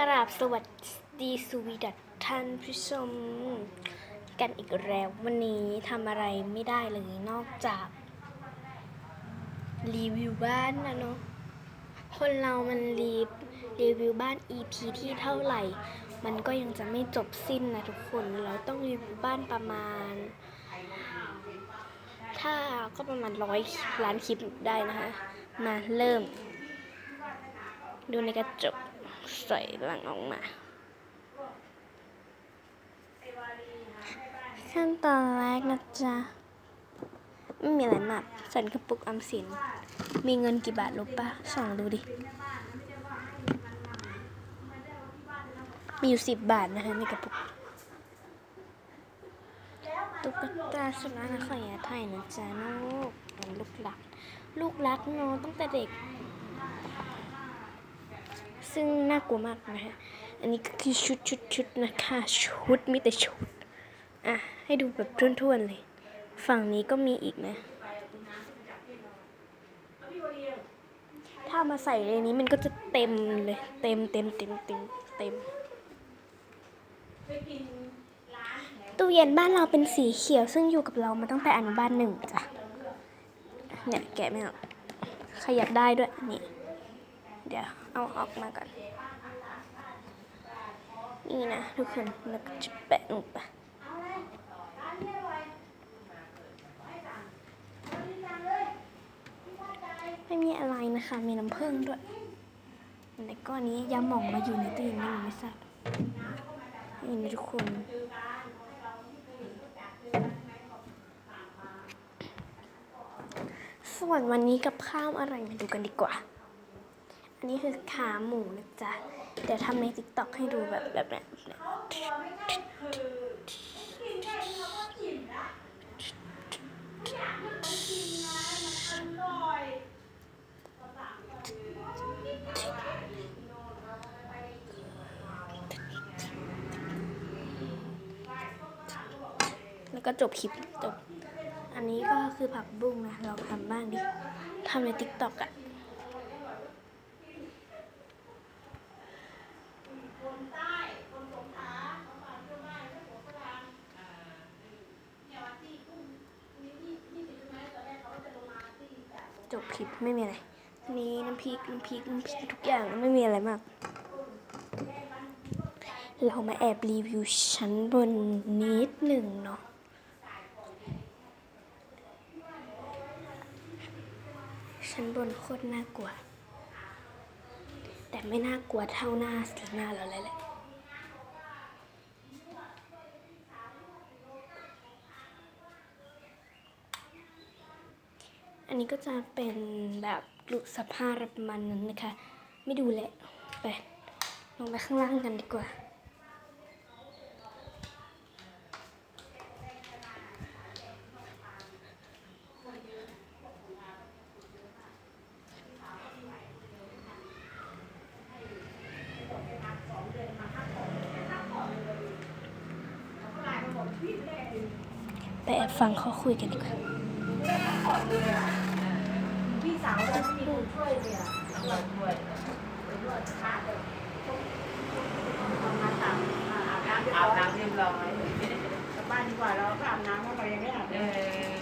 กราบสวัสดีสวีดัตท่านผู้ชม กันอีกแล้ววันนี้ทำอะไรไม่ได้เลยนอกจาก รีวิวบ้านนะเนาะคนเรามันรีรีวิวบ้าน EP ที่เท่าไหร่ มันก็ยังจะไม่จบสิ้นนะทุกคนเราต้องรีวิวบ้านประมาณ ถ้าก็ประมาณร้อยล้านคลิปได้นะคะ มาเริ่ม ดูในกระจก ใส่หลังออกมา ขั้นตอนแรกนะจ๊ะ ไม่มีอะไรมากใส่กระปุกออมสิน มีเงินกี่บาทรู้ปะส่องดูดิ มีอยู่สิบบาทนะคะในกระปุกตุ๊กตาสุนัขนะขออย่าถ่ายนะจ๊ะลูกมันลูกหลัก ลูกรักเนาะตั้งแต่เด็ก ซึ่งน่ากลัวมากนะคะอันนี้ก็คือชุดชุดชุดนะคะชุดมีแต่ชุด อะ ให้ดูแบบทุ่นๆเลย ฝั่งนี้ก็มีอีกนะ ถ้ามาใส่ในนี้มันก็จะเต็มเลย เต็มเต็มเต็มเต็มเต็มตู้เย็นบ้านเราเป็นสีเขียว ซึ่งอยู่กับเรามาตั้งแต่อนุบาลหนึ่งจ้ะ เนี่ยแกะไม่ออกขยับได้ด้วยนี่ เดี๋ยว เอาออกมาก่อน นี่นะทุกคนแล้วก็จะแปะลงไปไม่มีอะไรนะคะ มีน้ำผึ้งด้วยในก้อนนี้ยาหม่องมาอยู่ในตู้เย็นได้ยังไม่ทราบนี่นะทุกคนส่วนวันนี้กับข้าวอะไรมาดูกันดีกว่า นนี้คือขาหมูนะจ๊ะ เดี๋ยวทำในติ๊กต็อกให้ดูแบบแบบเนี้ยแล้วก็จบคลิปจบ อันนี้ก็คือผักบุ้งนะ เราทำบ้างดิทำในติ๊กต็อกอะ จบคลิปไม่มีอะไรนนี้น้ำพริกน้ำพริกน้ำพริกทุกอย่างไม่มีอะไรมาก เรามาแอบรีวิวชั้นบนนิดหนึ่งเนาะชั้นบนโคตรน่ากลัว แต่ไม่น่ากลัวเท่าหน้าสีหน้าเราเลยแหละ นนี้ก็จะเป็นแบบลุสภาพประมาณนั้นนะคะ ไม่ดูแหละไปลงไปข้างล่างกันดีกว่าไปแอบฟังเขาคุยกันดีกว่า สาวจะไม่มีคนช่วยเลยอะช่วยช่วยอาบน้ำเรียบร้อยกลับบ้านดีกว่าเราก็อาบน้ำเพราะเรายังไม่อาบเอเลยอ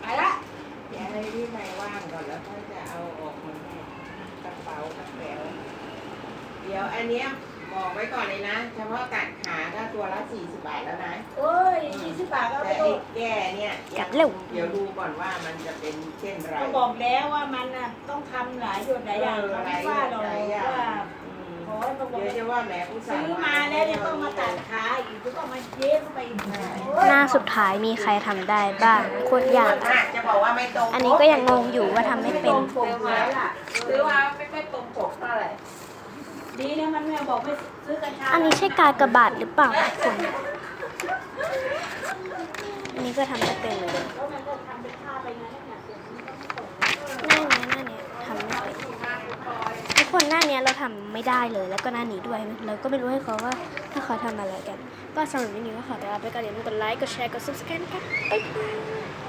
ไปละเดี๋ยวอะไรที่ไม่ว่างก่อนแล้วก็จะเอาออกมาให้กระเป๋ากระเป๋าเดี๋ยวอันเนี้ยบอกไว้ก่อนเลยนะ เฉพาะกัดขาก็ ตัวละ40บาทแล้วนะโอ้ยยี่สิบบาทก็แต่ไม่ไอ้ถูกแก้เนี่ยกัดเร็ว เดี๋ยวดูก่อนว่ามันจะเป็นเช่นไร ก็บอกแล้วว่ามันน่ะต้องทำหลายส่วนหลายอย่างเขาไม่ว่าหรอกว่าอืมขอให้มาบอกเดี๋ยวจะว่าแหมอุตส่าห์ซื้อมาแล้วยังต้องมาตัดขาอีกก็ต้องมาเย็บเข้าไปอีกโอ้ยหน้าสุดท้ายมีใครทำได้บ้างโคตรยากอะจะบอกว่าไม่ตรงอันนี้ก็ยังงงอยู่ว่าทำไม่เป็นตรงปกอยู่แล้วล่ะซื้อมาไม่ไม่ตรงปกเท่าไหร่ ดีนะมันไม่บอกไม่ซื้อกัญชาอันนี้ใช่กากบาทหรือเปล่าทุกคนอันนี้ก็ทำไม่เป็นเลยแล้วมันก็ทำเป็นผ้าไปงั้นเนี่ยเดี๋ยวมันก็ไม่ตรงหน้าเนี้ยหน้าเนี้ยทำไม่เป็นทุกคนหน้าเนี้ยเราทำไม่ได้เลย แล้วก็หน้านี้ด้วยเราก็ไม่รู้ให้เขาว่าถ้าเขาทำอะไรกัน ก็สำหรับวันนี้ก็ขอตัวลาไปก่อนอย่าลืมกดไลค์กดแชร์กด subscribe นะคะบ๊ายบาย